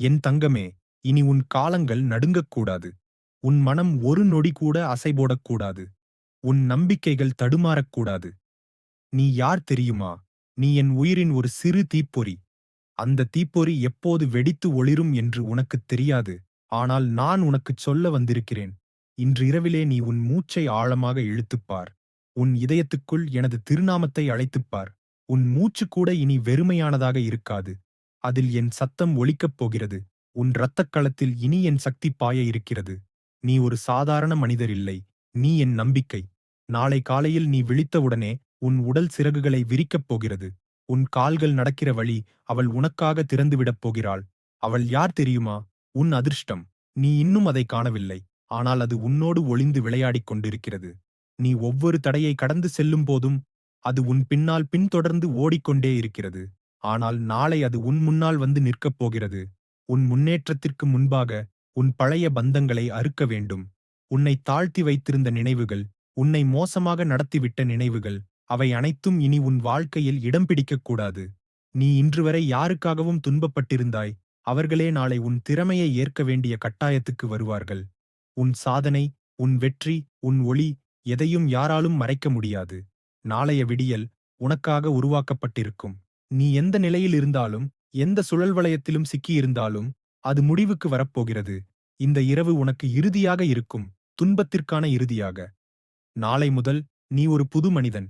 என் தங்கமே இனி உன் காலங்கள் நடுங்கக்கூடாது. உன் மனம் ஒரு நொடி கூட அசைபோடக்கூடாது. உன் நம்பிக்கைகள் தடுமாறக்கூடாது. நீ யார் தெரியுமா? நீ என் உயிரின் ஒரு சிறு தீப்பொறி. அந்த தீப்பொறி எப்போது வெடித்து ஒளிரும் என்று உனக்குத் தெரியாது. ஆனால் நான் உனக்குச் சொல்ல வந்திருக்கிறேன். இன்று இரவிலே நீ உன் மூச்சை ஆழமாக இழுத்துப்பார் உன் இதயத்துக்குள் எனது திருநாமத்தை அழைத்துப்பார் உன் மூச்சு கூட இனி வெறுமையானதாக இருக்காது. அதில் என் சத்தம் ஒலிக்கப் போகிறது. உன் இரத்தக் களத்தில் இனி என் சக்தி பாய இருக்கிறது. நீ ஒரு சாதாரண மனிதர் இல்லை. நீ என் நம்பிக்கை. நாளை காலையில் நீ விழித்தவுடனே உன் உடல் சிறகுகளை விரிக்கப் போகிறது. உன் கால்கள் நடக்கிற வழி அவள் உனக்காக திறந்துவிடப் போகிறாள். அவள் யார் தெரியுமா? உன் அதிர்ஷ்டம். நீ இன்னும் அதை காணவில்லை. ஆனால் அது உன்னோடு ஒளிந்து விளையாடிக் கொண்டிருக்கிறது. நீ ஒவ்வொரு தடையை கடந்து செல்லும் போதும் அது உன் பின்னால் பின்தொடர்ந்து ஓடிக்கொண்டே இருக்கிறது. ஆனால் நாளை அது உன் முன்னால் வந்து நிற்கப் போகிறது. உன் முன்னேற்றத்திற்கு முன்பாக உன் பழைய பந்தங்களை அறுக்க வேண்டும். உன்னை தாழ்த்தி வைத்திருந்த நினைவுகள் உன்னை மோசமாக நடத்திவிட்ட நினைவுகள் அவை அனைத்தும் இனி உன் வாழ்க்கையில் இடம் பிடிக்கக்கூடாது நீ இன்றுவரை யாருக்காகவும் துன்பப்பட்டிருந்தாய் அவர்களே நாளை உன் திறமையை ஏற்க வேண்டிய கட்டாயத்துக்கு வருவார்கள். உன் சாதனை உன் வெற்றி உன் ஒளி எதையும் யாராலும் மறைக்க முடியாது. நாளைய விடியல் உனக்காக உருவாக்கப்பட்டிருக்கும். நீ எந்த நிலையில் இருந்தாலும் எந்த சுழல் வளையத்திலும் சிக்கியிருந்தாலும் அது முடிவுக்கு வரப்போகிறது. இந்த இரவு உனக்கு இறுதியாக இருக்கும் துன்பத்திற்கான இறுதியாக. நாளை முதல் நீ ஒரு புது மனிதன்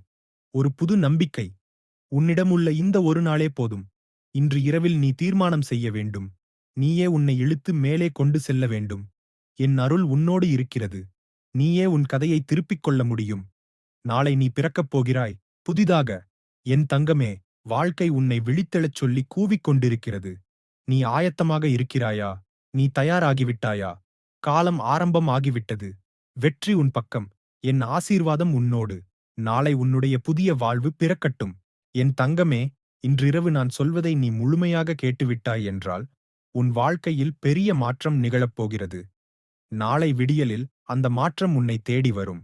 ஒரு புது நம்பிக்கை. உன்னிடமுள்ள இந்த ஒரு நாளே போதும். இன்று இரவில் நீ தீர்மானம் செய்ய வேண்டும். நீயே உன்னை இழுத்து மேலே கொண்டு செல்ல வேண்டும். என் அருள் உன்னோடு இருக்கிறது. நீயே உன் கதையை திருப்பிக் கொள்ள முடியும். நாளை நீ பிறக்கப் போகிறாய். புதிதாக. என் தங்கமே. வாழ்க்கை உன்னை விழித்தெழச் சொல்லி கூவிக் கொண்டிருக்கிறது. நீ ஆயத்தமாக இருக்கிறாயா? நீ தயாராகிவிட்டாயா? காலம் ஆரம்பம் ஆகிவிட்டது. வெற்றி உன் பக்கம். என் ஆசீர்வாதம் உன்னோடு. நாளை உன்னுடைய புதிய வாழ்வு பிறக்கட்டும். என் தங்கமே இன்றிரவு நான் சொல்வதை நீ முழுமையாக கேட்டுவிட்டாய் என்றால் உன் வாழ்க்கையில் பெரிய மாற்றம் நிகழப்போகிறது. நாளை விடியலில் அந்த மாற்றம் உன்னை தேடி வரும்.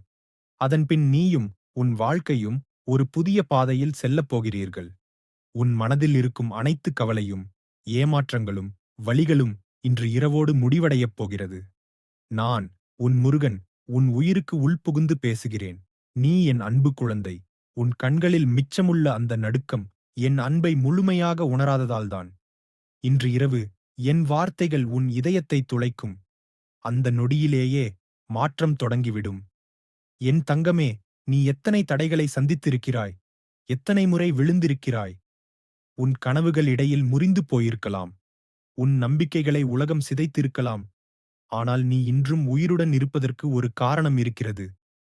அதன்பின் நீயும் உன் வாழ்க்கையும் ஒரு புதிய பாதையில் செல்லப் போகிறீர்கள். உன் மனதில் இருக்கும் அனைத்து கவலையும் ஏமாற்றங்களும் வழிகளும் இன்று இரவோடு முடிவடையப் போகிறது. நான் உன் முருகன் உன் உயிருக்கு உள்புகுந்து பேசுகிறேன். நீ என் அன்பு குழந்தை. உன் கண்களில் மிச்சமுள்ள அந்த நடுக்கம் என் அன்பை முழுமையாக உணராததால்தான். இன்று இரவு என் வார்த்தைகள் உன் இதயத்தை துளைக்கும். அந்த நொடியிலேயே மாற்றம் தொடங்கிவிடும். என் தங்கமே நீ எத்தனை தடைகளை சந்தித்திருக்கிறாய்? எத்தனை முறை விழுந்திருக்கிறாய்? உன் கனவுகள் இடையில் முறிந்து போயிருக்கலாம். உன் நம்பிக்கைகளை உலகம் சிதைத்திருக்கலாம். ஆனால் நீ இன்றும் உயிருடன் இருப்பதற்கு ஒரு காரணம் இருக்கிறது.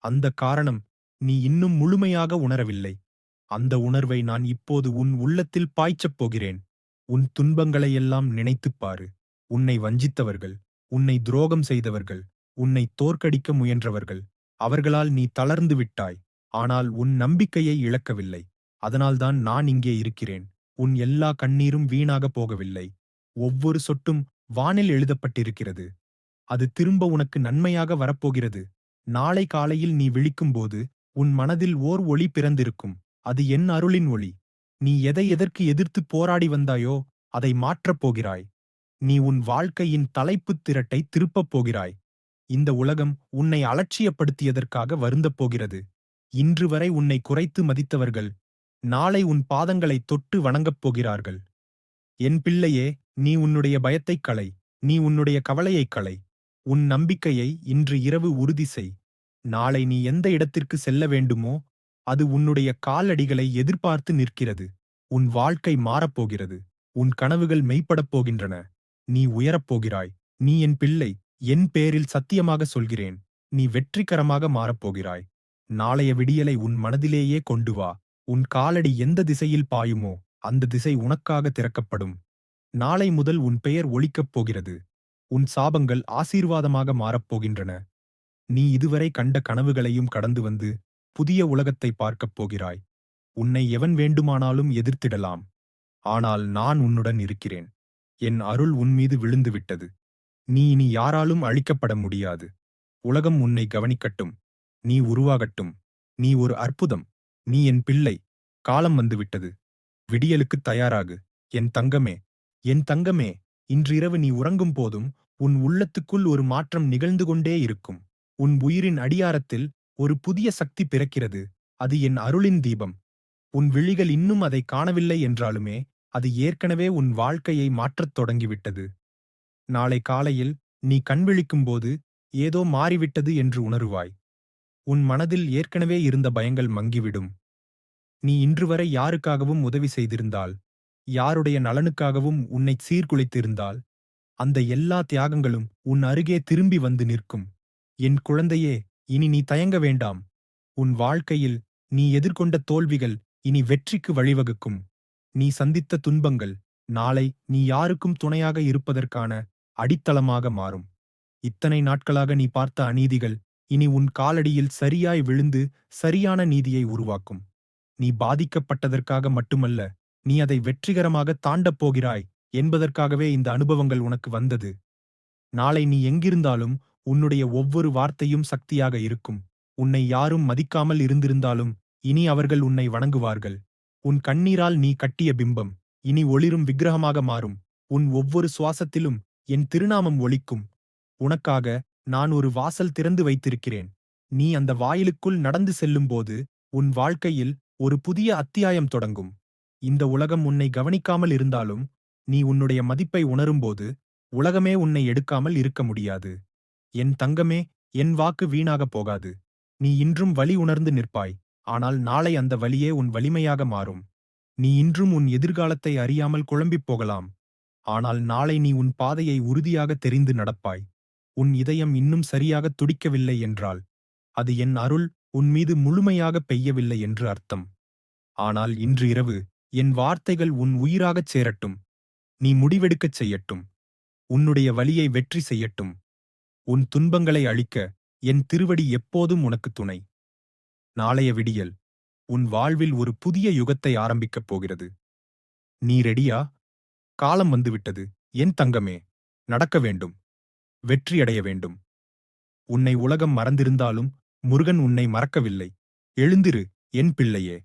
அந்த காரணம் நீ இன்னும் முழுமையாக உணரவில்லை. அந்த உணர்வை நான் இப்போது உன் உள்ளத்தில் பாய்ச்சப் போகிறேன். உன் துன்பங்களையெல்லாம் நினைத்துப் பாரு. உன்னை வஞ்சித்தவர்கள் உன்னை துரோகம் செய்தவர்கள் உன்னை தோற்கடிக்க முயன்றவர்கள் அவர்களால் நீ தளர்ந்து விட்டாய். ஆனால் உன் நம்பிக்கையை இழக்கவில்லை. அதனால்தான் நான் இங்கே இருக்கிறேன். உன் எல்லா கண்ணீரும் வீணாக போகவில்லை. ஒவ்வொரு சொட்டும் வானில் எழுதப்பட்டிருக்கிறது. அது திரும்ப உனக்கு நன்மையாக வரப்போகிறது. நாளை காலையில் நீ விழிக்கும்போது உன் மனதில் ஓர் ஒளி பிறந்திருக்கும். அது என் அருளின் ஒளி. நீ எதை எதற்கு எதிர்த்து போராடி வந்தாயோ அதை மாற்றப் போகிறாய். நீ உன் வாழ்க்கையின் தலைப்புத் திரட்டை திருப்பப் போகிறாய். இந்த உலகம் உன்னை அலட்சியப்படுத்தியதற்காக வருந்தப் போகிறது. இன்று வரை உன்னை குறைத்து மதித்தவர்கள் நாளை உன் பாதங்களைத் தொட்டு வணங்கப் போகிறார்கள். என் பிள்ளையே நீ உன்னுடைய பயத்தைக் களை நீ உன்னுடைய கவலையைக் களை உன் நம்பிக்கையை இன்று இரவு உறுதி செய். நாளை நீ எந்த இடத்திற்கு செல்ல வேண்டுமோ அது உன்னுடைய காலடிகளை எதிர்பார்த்து நிற்கிறது. உன் வாழ்க்கை மாறப்போகிறது. உன் கனவுகள் மெய்ப்படப் போகின்றன. நீ உயரப்போகிறாய் நீ என் பிள்ளை. என் பேரில் சத்தியமாக சொல்கிறேன். நீ வெற்றிகரமாக மாறப்போகிறாய் நாளைய விடியலை உன் மனதிலேயே கொண்டு வா. உன் காலடி எந்த திசையில் பாயுமோ அந்த திசை உனக்காக திறக்கப்படும். நாளை முதல் உன் பெயர் ஒழிக்கப் போகிறது. உன் சாபங்கள் ஆசீர்வாதமாக மாறப்போகின்றன நீ இதுவரை கண்ட கனவுகளையும் கடந்து வந்து புதிய உலகத்தை பார்க்கப் போகிறாய். உன்னை எவன் வேண்டுமானாலும் எதிர்த்திடலாம். ஆனால் நான் உன்னுடன் இருக்கிறேன். என் அருள் உன்மீது விழுந்துவிட்டது. நீ இனி யாராலும் அழிக்கப்பட முடியாது. உலகம் உன்னை கவனிக்கட்டும். நீ உருவாகட்டும். நீ ஒரு அற்புதம். நீ என் பிள்ளை. காலம் வந்துவிட்டது. விடியலுக்குத் தயாராகு. என் தங்கமே என் தங்கமே இன்றிரவு நீ உறங்கும் போதும் உன் உள்ளத்துக்குள் ஒரு மாற்றம் நிகழ்ந்து கொண்டே இருக்கும். உன் உயிரின் அடியாரத்தில் ஒரு புதிய சக்தி பிறக்கிறது. அது என் அருளின் தீபம். உன் விழிகள் இன்னும் அதை காணவில்லை என்றாலுமே அது ஏற்கனவே உன் வாழ்க்கையை மாற்றத் தொடங்கிவிட்டது. நாளை காலையில் நீ கண்விழிக்கும்போது ஏதோ மாறிவிட்டது என்று உணருவாய். உன் மனதில் ஏற்கனவே இருந்த பயங்கள் மங்கிவிடும். நீ இன்று வரை யாருக்காகவும் உதவி செய்திருந்தால் யாருடைய நலனுக்காகவும் உன்னை சீர்குலைத்திருந்தால் அந்த எல்லா தியாகங்களும் உன் அருகே திரும்பி வந்து நிற்கும். என் குழந்தையே இனி நீ தயங்க வேண்டாம். உன் வாழ்க்கையில் நீ எதிர்கொண்ட தோல்விகள் இனி வெற்றிக்கு வழிவகுக்கும். நீ சந்தித்த துன்பங்கள் நாளை நீ யாருக்கும் துணையாக இருப்பதற்கான அடித்தளமாக மாறும். இத்தனை நாட்களாக நீ பார்த்த அநீதிகள் இனி உன் காலடியில் சரியாய் விழுந்து சரியான நீதியை உருவாக்கும். நீ பாதிக்கப்பட்டதற்காக மட்டுமல்ல நீ அதை வெற்றிகரமாக தாண்டப் போகிறாய் என்பதற்காகவே இந்த அனுபவங்கள் உனக்கு வந்தது. நாளை நீ எங்கிருந்தாலும் உன்னுடைய ஒவ்வொரு வார்த்தையும் சக்தியாக இருக்கும். உன்னை யாரும் மதிக்காமல் இருந்திருந்தாலும் இனி அவர்கள் உன்னை வணங்குவார்கள். உன் கண்ணீரால் நீ கட்டிய பிம்பம் இனி ஒளிரும் விக்கிரகமாக மாறும். உன் ஒவ்வொரு சுவாசத்திலும் என் திருநாமம் ஒலிக்கும். உனக்காக நான் ஒரு வாசல் திறந்து வைத்திருக்கிறேன். நீ அந்த வாயிலுக்குள் நடந்து செல்லும்போது உன் வாழ்க்கையில் ஒரு புதிய அத்தியாயம் தொடங்கும். இந்த உலகம் உன்னை கவனிக்காமல் இருந்தாலும் நீ உன்னுடைய மதிப்பை உணரும்போது உலகமே உன்னை எடுக்காமல் இருக்க முடியாது. என் தங்கமே என் வாக்கு வீணாகப் போகாது. நீ இன்றும் வலி உணர்ந்து நிற்பாய். ஆனால் நாளை அந்த வலியே உன் வலிமையாக மாறும். நீ இன்றும் உன் எதிர்காலத்தை அறியாமல் குழம்பிப் போகலாம். ஆனால் நாளை நீ உன் பாதையை உறுதியாக தெரிந்து நடப்பாய். உன் இதயம் இன்னும் சரியாக துடிக்கவில்லை என்றால் அது என் அருள் உன் மீது முழுமையாக பெய்யவில்லை என்று அர்த்தம். ஆனால் இன்று இரவு என் வார்த்தைகள் உன் உயிராகச் சேரட்டும். நீ முடிவெடுக்கச் செய்யட்டும். உன்னுடைய வலியை வெற்றி செய்யட்டும். உன் துன்பங்களை அழிக்க என் திருவடி எப்போதும் உனக்கு துணை. நாளைய விடியல் உன் வாழ்வில் ஒரு புதிய யுகத்தை ஆரம்பிக்கப் போகிறது. நீ ரெடியா? காலம் வந்துவிட்டது. என் தங்கமே நடக்க வேண்டும். வெற்றியடைய வேண்டும். உன்னை உலகம் மறந்திருந்தாலும் முருகன் உன்னை மறக்கவில்லை. எழுந்திரு என் பிள்ளையே.